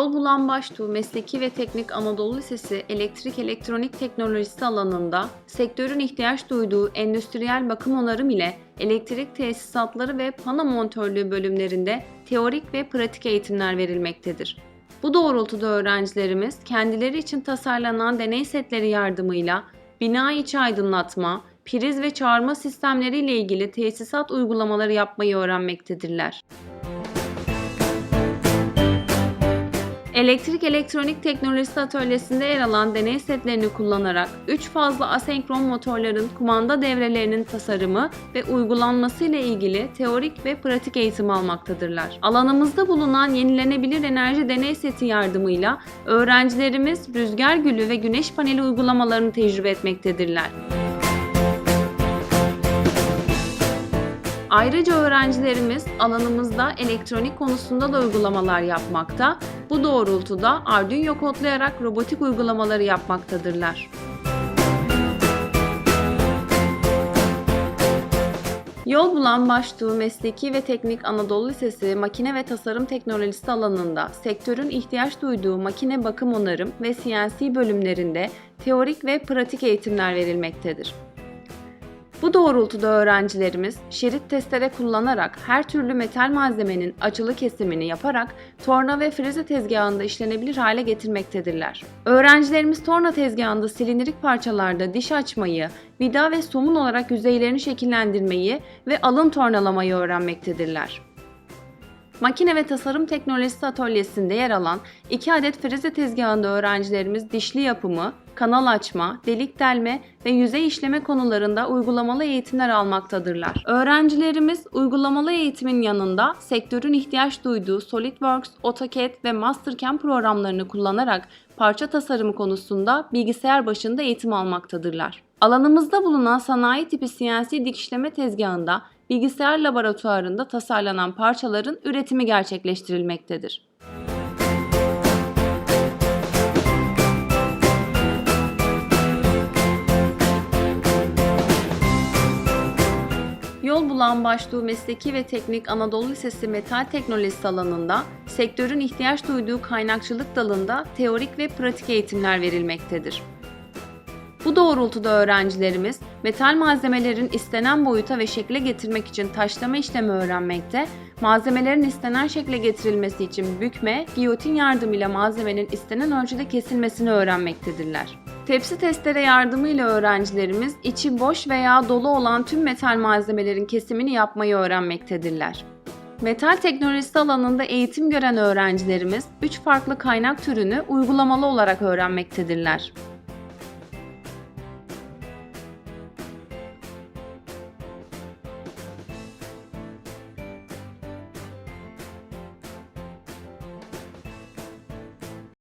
Baştuğ Mesleki ve Teknik Anadolu Lisesi Elektrik Elektronik Teknolojisi alanında sektörün ihtiyaç duyduğu endüstriyel bakım onarım ile elektrik tesisatları ve pano montörlüğü bölümlerinde teorik ve pratik eğitimler verilmektedir. Bu doğrultuda öğrencilerimiz kendileri için tasarlanan deney setleri yardımıyla bina içi aydınlatma, priz ve çağırma sistemleri ile ilgili tesisat uygulamaları yapmayı öğrenmektedirler. Elektrik Elektronik Teknolojisi Atölyesi'nde yer alan deney setlerini kullanarak 3 fazla asenkron motorların kumanda devrelerinin tasarımı ve uygulanması ile ilgili teorik ve pratik eğitim almaktadırlar. Alanımızda bulunan yenilenebilir enerji deney seti yardımıyla öğrencilerimiz rüzgar gülü ve güneş paneli uygulamalarını tecrübe etmektedirler. Ayrıca öğrencilerimiz alanımızda elektronik konusunda da uygulamalar yapmakta, bu doğrultuda Arduino kodlayarak robotik uygulamaları yapmaktadırlar. Yol bulan Baştuğ Mesleki ve Teknik Anadolu Lisesi Makine ve Tasarım Teknolojisi alanında sektörün ihtiyaç duyduğu makine bakım onarım ve CNC bölümlerinde teorik ve pratik eğitimler verilmektedir. Bu doğrultuda öğrencilerimiz şerit testere kullanarak her türlü metal malzemenin açılı kesimini yaparak torna ve freze tezgahında işlenebilir hale getirmektedirler. Öğrencilerimiz torna tezgahında silindirik parçalarda diş açmayı, vida ve somun olarak yüzeylerini şekillendirmeyi ve alın tornalamayı öğrenmektedirler. Makine ve Tasarım Teknolojisi Atölyesi'nde yer alan 2 adet freze tezgahında öğrencilerimiz dişli yapımı, kanal açma, delik delme ve yüzey işleme konularında uygulamalı eğitimler almaktadırlar. Öğrencilerimiz uygulamalı eğitimin yanında sektörün ihtiyaç duyduğu SolidWorks, AutoCAD ve Mastercam programlarını kullanarak parça tasarımı konusunda bilgisayar başında eğitim almaktadırlar. Alanımızda bulunan sanayi tipi CNC dikişleme tezgahında bilgisayar laboratuvarında tasarlanan parçaların üretimi gerçekleştirilmektedir. Yol bulan başlığı Mesleki ve Teknik Anadolu Lisesi Metal Teknolojisi alanında sektörün ihtiyaç duyduğu kaynakçılık dalında teorik ve pratik eğitimler verilmektedir. Bu doğrultuda öğrencilerimiz metal malzemelerin istenen boyuta ve şekle getirmek için taşlama işlemi öğrenmekte, malzemelerin istenen şekle getirilmesi için bükme, giyotin yardımıyla malzemenin istenen ölçüde kesilmesini öğrenmektedirler. Tepsi testere yardımıyla öğrencilerimiz içi boş veya dolu olan tüm metal malzemelerin kesimini yapmayı öğrenmektedirler. Metal teknolojisi alanında eğitim gören öğrencilerimiz 3 farklı kaynak türünü uygulamalı olarak öğrenmektedirler.